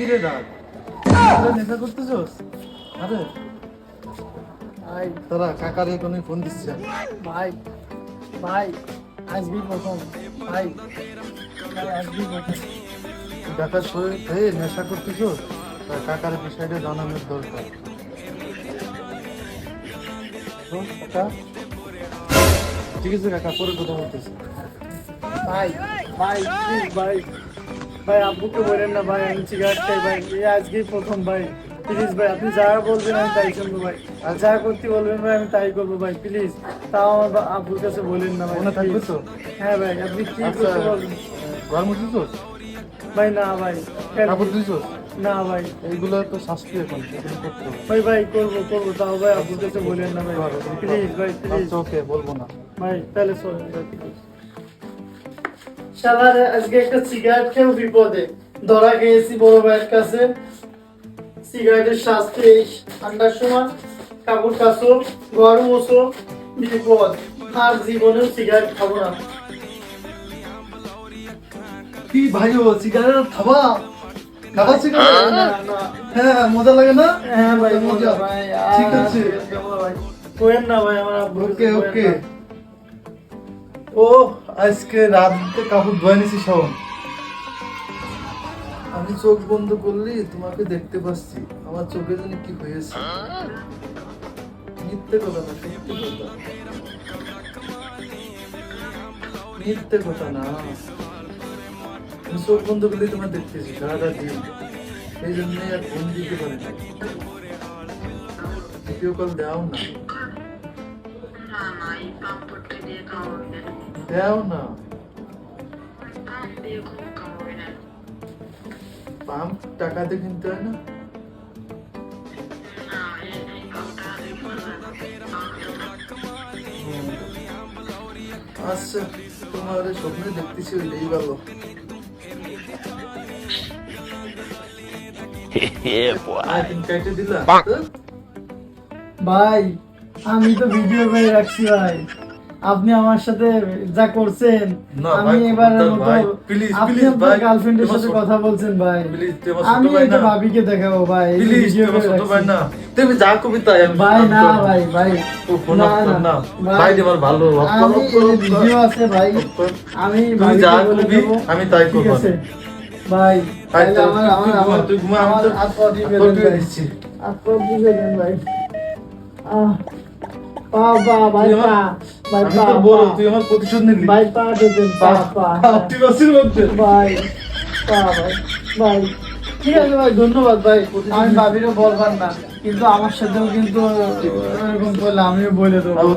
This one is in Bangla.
কি রে রাত তোরা নেশা করতেছস? আরে। ভাই তোরা কাকার এখনই ফোন দিচ্ছে ভাই ভাই আজকেই প্রথম। ভাই আজকেই প্রথম। কাকার শরীর খেয়ে নেশা করতেছস? তা কাকার বিষয়টা জানানোর দরকার। ঠিক আছে কাকা পরে কথা বলতেছি। ভাই ভাই ভাই। ভাই আব্বুকে বলেন না ভাই আমি সিগারেট খাই ভাই। এই আজকেই প্রথম ভাই। প্লিজ ভাই আপনি যা বলবেন আমি তাই শুনব ভাই। আর যা করতে বলবেন ভাই আমি তাই করব ভাই প্লিজ তাও আমার আব্বুর কাছে বলেন না ভাই থাকবে। তো? হ্যাঁ ভাই আপনি কি আচ্ছা করতে বলবেন? ঘর ভাই না ভাই? কাপড় দিছস না ভাই। এইগুলো তো শাস্তি এখন ভাই ভাই করব করব তাও ভাই আব্বুর কাছে বলেন না ভাই। প্লিজ ভাই প্লিজ আচ্ছা ওকে বলব না। ভাই তাহলে চলেন ভাই প্লিজ আজকে একটা সিগারেট খেয়েও বিপদে। ধরা খেয়েছি বড় ভাইয়ের কাছে। সিগারেটের শাস্তি এই ঠান্ডার সময়। কাপড় কাচো ঘর মোছো বিপদ। আর জীবনেও সিগারেট খাব না। কি ভাই ও সিগারেট খাবা? খাবা সিগারেট না, না। হ্যাঁ মজা লাগে না? হ্যাঁ ভাই মজা। ঠিক আছে। কোয়েন না ভাই আমার ওকে কাছে ওকে। ও আজকে রাতে কাপড় ধোয়া নিছি শাওন আমি চোখ বন্ধ করলি, তোমাকে দেখতে পাচ্ছি। আমার চোখে জানি কি হয়েছে। মিথ্যে কথা না, সত্যি কথা। মিথ্যে কথা না। আমি চোখ বন্ধ করলে তোমার দেখতেছি, সারাটা দিন। সেই জন্যই আর ফোন দিতে পারি না। ভিডিও কল দাও না। দাও না পাম্প টাকাতে কিনতে হয় না? আচ্ছা তোমার স্বপ্নে দেখতেছি ওইটাই ভালো? ভাই আমি তো ভিডিও করে রাখছি ভাই। আপনি আমার সাথে যা করছেন আমি এবার আপনি আপনার গার্লফ্রেন্ডের সাথে কথা বলছেন ভাই। আমি এটা ভাবিকে দেখাবো ভাই তুমি যা কবিতা ভাই না ভাই ভাই। না ভাই আমার ভালো। ভিডিও আছে ভাই আমি যা আমি তাই ভাই আমার তুই- আমার আমার তুই ঘুমা, আমার তো- দিয়ে হাত পা বেঁধে দিয়ে দেন। দিচ্ছি। হাত দিয়ে দেন ভাই। আহ। পা পা ভাই তুই পা ভাই আমি পা বড় তুই আমার প্রতিশোধ নিলি। ভাই পা দেবেন পা পা আদিবাসীর মধ্যে ভাই পা ভাই ভাই ঠিক আছে ভাই ধন্যবাদ ভাই। আমি ভাবিরও বলবার না কিন্তু আমার সাথেও কিন্তু এরকম বললে আমিও বলে দেবো।